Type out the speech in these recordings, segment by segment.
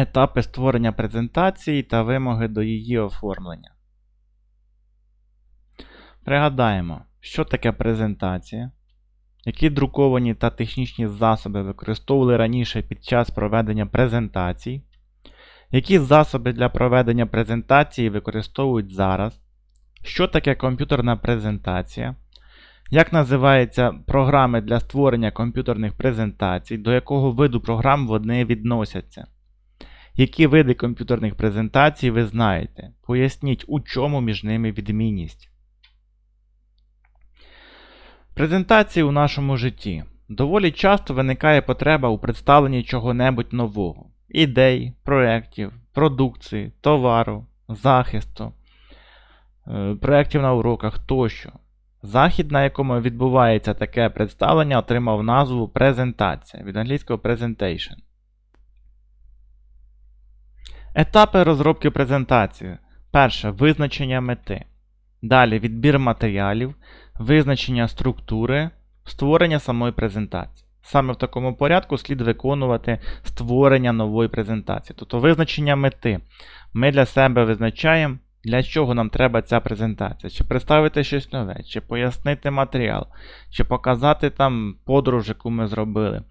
Етапи створення презентації та вимоги до її оформлення. Пригадаємо, що таке презентація, які друковані та технічні засоби використовували раніше під час проведення презентацій, які засоби для проведення презентації використовують зараз, що таке комп'ютерна презентація, як називаються програми для створення комп'ютерних презентацій, до якого виду програм вони відносяться. Які види комп'ютерних презентацій ви знаєте? Поясніть, у чому між ними відмінність. Презентації у нашому житті. Доволі часто виникає потреба у представленні чого-небудь нового: ідей, проєктів, продукції, товару, захисту, е, проєктів на уроках тощо. Захід, на якому відбувається таке представлення, отримав назву презентація від англійського presentation. Етапи розробки презентації. Перше визначення мети. Далі відбір матеріалів, визначення структури, створення самої презентації. Саме в такому порядку слід виконувати створення нової презентації. Тобто визначення мети. Ми для себе визначаємо, для чого нам треба ця презентація. Чи представити щось нове, чи пояснити матеріал, чи показати там подорож, яку ми зробили,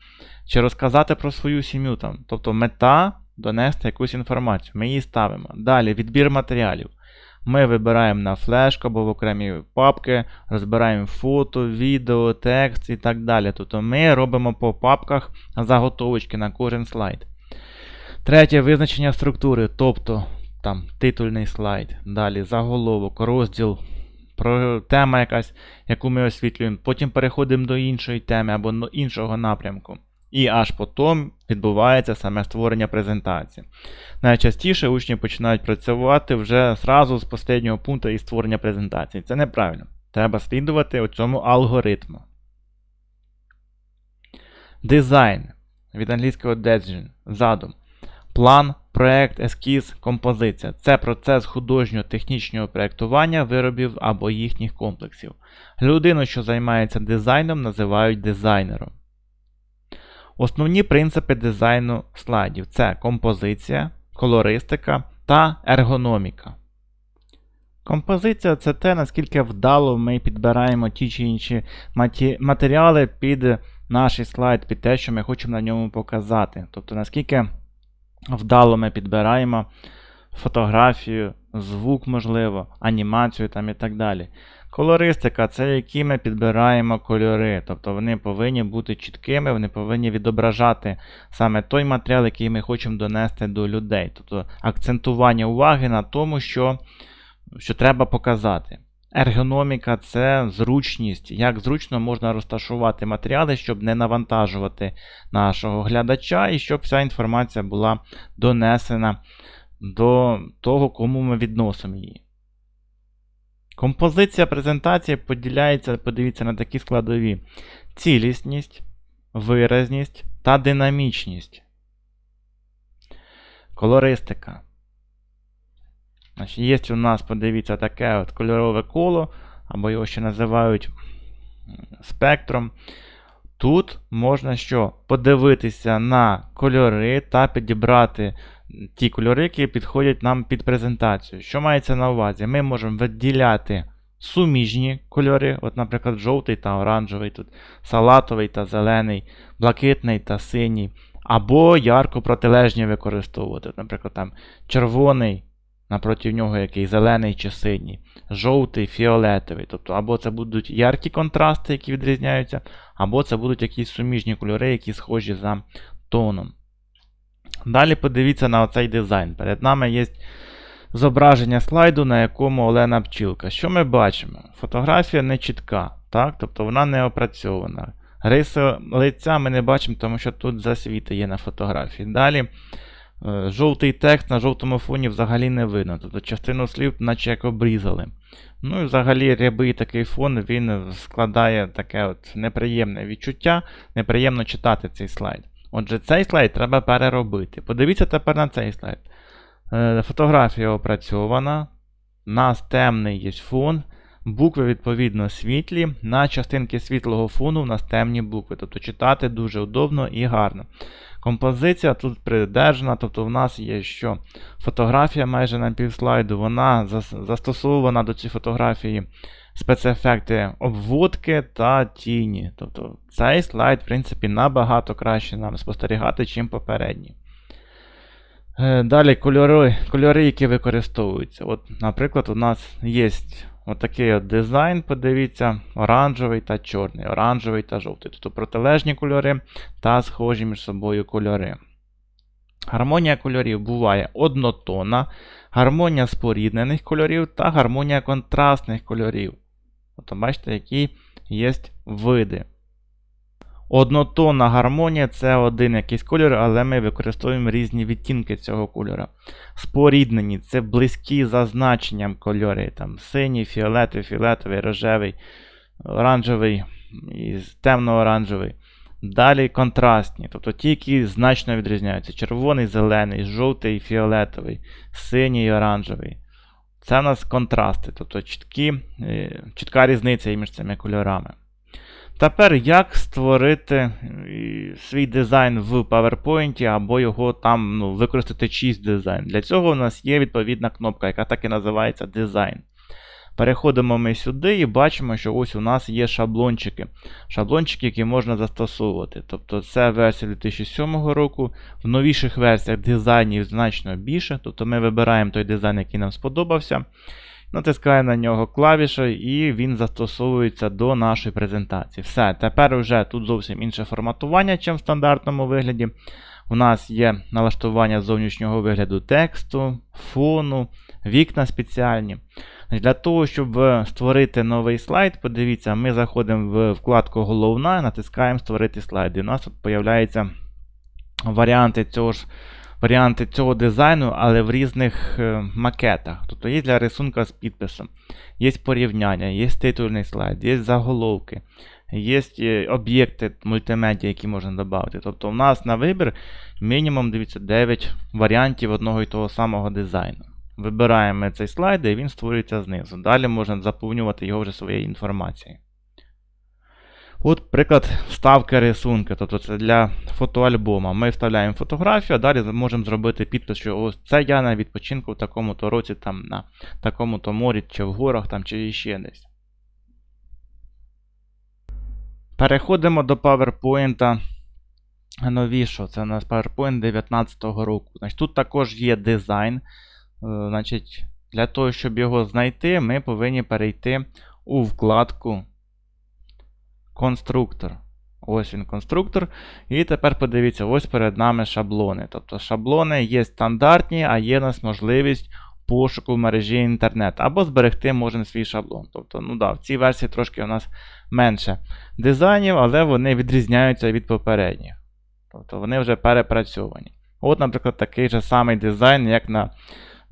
чи розказати про свою сім'ю. там. Тобто мета донести якусь інформацію. Ми її ставимо. Далі відбір матеріалів. Ми вибираємо на флешку або в окремі папки, розбираємо фото, відео, текст і так далі. Тобто ми робимо по папках заготовочки на кожен слайд. Третє визначення структури, тобто там титульний слайд, далі заголовок, розділ, тема якась, яку ми освітлюємо. Потім переходимо до іншої теми або іншого напрямку. І аж потім відбувається саме створення презентації. Найчастіше учні починають працювати вже зразу з останнього пункту і створення презентації. Це неправильно. Треба слідувати цьому алгоритму. Дизайн від англійського design задум. План, проект, ескіз, композиція. Це процес художньо-технічного проєктування виробів або їхніх комплексів. Людину, що займається дизайном, називають дизайнером. Основні принципи дизайну слайдів це композиція, колористика та ергономіка. Композиція це те, наскільки вдало ми підбираємо ті чи інші матеріали під наш слайд, під те, що ми хочемо на ньому показати. Тобто, наскільки вдало ми підбираємо фотографію, звук, можливо, анімацію там і так далі. Колористика це які ми підбираємо кольори. Тобто вони повинні бути чіткими, вони повинні відображати саме той матеріал, який ми хочемо донести до людей. Тобто акцентування уваги на тому, що, що треба показати. Ергономіка це зручність, як зручно можна розташувати матеріали, щоб не навантажувати нашого глядача і щоб вся інформація була донесена до того, кому ми відносимо її. Композиція презентації поділяється, подивіться, на такі складові: цілісність, виразність та динамічність. Колористика. Значить, Є у нас, подивіться, таке от кольорове коло, або його ще називають спектром. Тут можна що? Подивитися на кольори та підібрати ті кольори, які підходять нам під презентацію. Що мається на увазі? Ми можемо виділяти суміжні кольори, от, наприклад, жовтий та оранжевий, тут салатовий та зелений, блакитний та синій. Або ярко протилежні використовувати. Наприклад, там червоний, напроти нього який зелений чи синій, жовтий, фіолетовий. Тобто, або це будуть яркі контрасти, які відрізняються, або це будуть якісь суміжні кольори, які схожі за тоном. Далі подивіться на оцей дизайн. Перед нами є зображення слайду, на якому Олена Пчілка. Що ми бачимо? Фотографія не чітка, так? тобто вона не опрацьована. Риси лиця ми не бачимо, тому що тут засвіти є на фотографії. Далі е, жовтий текст на жовтому фоні взагалі не видно. Тобто частину слів, наче як обрізали. Ну і взагалі рябий такий фон він складає таке от неприємне відчуття, неприємно читати цей слайд. Отже, цей слайд треба переробити. Подивіться тепер на цей слайд. Е, фотографія опрацьована. У нас темний є фон. Букви, відповідно, світлі. На частинки світлого фону у нас темні букви. Тобто читати дуже удобно і гарно. Композиція тут придержана, тобто в нас є що фотографія майже на півслайду, вона зас- застосована до цієї фотографії спецефекти обводки та тіні. Тобто цей слайд, в принципі, набагато краще нам спостерігати, чим попередній. Е, Далі кольори, кольори, які використовуються. От, наприклад, у нас є отакий от дизайн, подивіться, оранжевий та чорний, оранжевий та жовтий. Тобто протилежні кольори та схожі між собою кольори. Гармонія кольорів буває однотонна, гармонія споріднених кольорів та гармонія контрастних кольорів. Тобто, бачите, які є види. Однотонна гармонія це один якийсь кольор, але ми використовуємо різні відтінки цього кольора. Споріднені це близькі за значенням кольори. Там синій, фіолетовий, фіолетовий, рожевий, оранжевий і темно-оранжевий. Далі контрастні, тобто ті, які значно відрізняються: червоний, зелений, жовтий, фіолетовий, синій і оранжевий. Це у нас контрасти, тобто чіткі, е, чітка різниця між цими кольорами. Тепер як створити свій дизайн в PowerPoint або його там ну, використати чийсь дизайн. Для цього у нас є відповідна кнопка, яка так і називається дизайн. Переходимо ми сюди і бачимо, що ось у нас є шаблончики. Шаблончики, які можна застосовувати. Тобто це версія 2007 року. В новіших версіях дизайнів значно більше. Тобто ми вибираємо той дизайн, який нам сподобався. Натискаємо на нього клавішу, і він застосовується до нашої презентації. Все, тепер вже тут зовсім інше форматування, ніж в стандартному вигляді. У нас є налаштування зовнішнього вигляду тексту, фону, вікна спеціальні. Для того, щоб створити новий слайд, подивіться, ми заходимо в вкладку Головна, натискаємо Створити слайд. І у нас тут з'являються варіанти цього ж. Варіанти цього дизайну, але в різних е, макетах. Тобто є для рисунка з підписом, є порівняння, є титульний слайд, є заголовки, є е, об'єкти мультимедіа, які можна додати. Тобто у нас на вибір мінімум дивіться, 9 варіантів одного і того самого дизайну. Вибираємо цей слайд, і він створюється знизу. Далі можна заповнювати його вже своєю інформацією. От, приклад, вставки рисунки, тобто це для фотоальбома. Ми вставляємо фотографію, а далі можемо зробити підпис, що ось це я на відпочинку в такому-то році, там, на такому-то морі, чи в горах, там, чи ще десь. Переходимо до PowerPoint новішого. Це у нас PowerPoint 2019 року. Значить, Тут також є дизайн. Е, Значить, Для того, щоб його знайти, ми повинні перейти у вкладку конструктор. Ось він конструктор. І тепер подивіться, ось перед нами шаблони. Тобто шаблони є стандартні, а є у нас можливість пошуку в мережі інтернет. Або зберегти можемо свій шаблон. Тобто, ну да, в цій версії трошки у нас менше дизайнів, але вони відрізняються від попередніх. Тобто вони вже перепрацьовані. От, наприклад, такий же самий дизайн, як на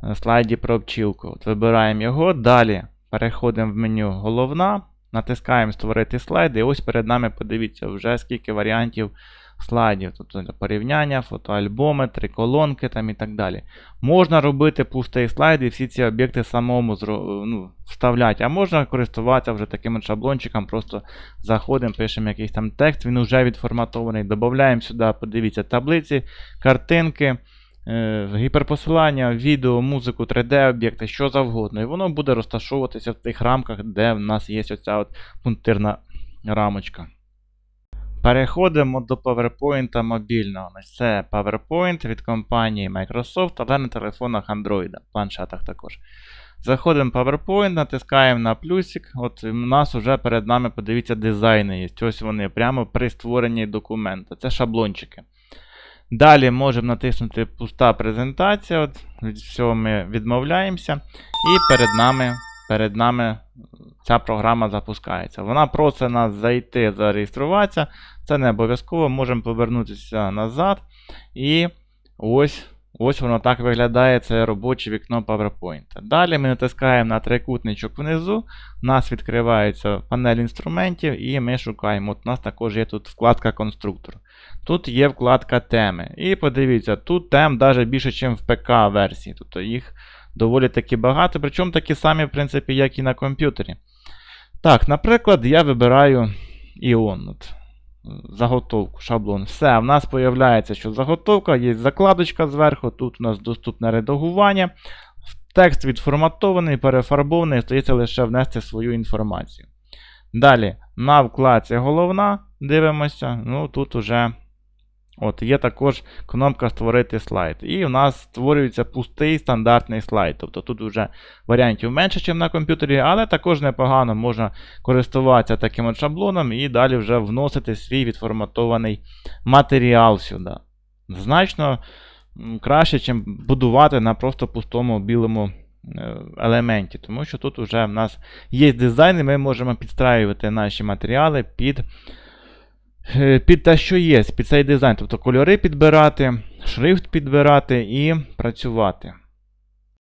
е, слайді про пчілку. От Вибираємо його. Далі переходимо в меню головна. Натискаємо Створити слайд, і ось перед нами подивіться вже скільки варіантів слайдів. Тобто порівняння, фотоальбоми, три колонки там і так далі. Можна робити пустий слайд і всі ці об'єкти самому ну, вставляти, а можна користуватися вже таким шаблончиком. Просто заходимо, пишемо якийсь там текст, він вже відформатований. Додаємо сюди, подивіться, таблиці, картинки. Е, гіперпосилання, відео, музику, 3D-об'єкти, що завгодно. І воно буде розташовуватися в тих рамках, де в нас є оця от пунктирна рамочка. Переходимо до PowerPoint мобільного. Це PowerPoint від компанії Microsoft, але на телефонах Android, планшетах також. Заходимо в PowerPoint, натискаємо на плюсик. От У нас вже перед нами, подивіться, дизайни є. Ось вони прямо при створенні документа. Це шаблончики. Далі можемо натиснути пуста презентація. От, Від всього ми відмовляємося. І перед нами перед нами ця програма запускається. Вона просить нас зайти, зареєструватися. Це не обов'язково, можемо повернутися назад. І ось ось воно так виглядає це робоче вікно PowerPoint. Далі ми натискаємо на трикутничок внизу. У нас відкривається панель інструментів, і ми шукаємо. От У нас також є тут вкладка конструктор. Тут є вкладка теми. І подивіться, тут тем навіть більше, ніж в ПК-версії. Тобто їх доволі таки багато, причому такі самі, в принципі, як і на комп'ютері. Так, наприклад, я вибираю Іон. От. заготовку, шаблон. Все, в нас з'являється, що заготовка, є закладочка зверху, тут у нас доступне редагування. Текст відформатований, перефарбований, стається лише внести свою інформацію. Далі, на вкладці головна, дивимося. Ну, тут уже от, є також кнопка Створити слайд. І у нас створюється пустий стандартний слайд. Тобто тут вже варіантів менше, ніж на комп'ютері, але також непогано можна користуватися таким от шаблоном і далі вже вносити свій відформатований матеріал сюди. Значно краще, ніж будувати на просто пустому білому е, елементі. Тому що тут вже в нас є дизайн, і ми можемо підстраювати наші матеріали під, під те, що є, під цей дизайн. Тобто кольори підбирати, шрифт підбирати і працювати.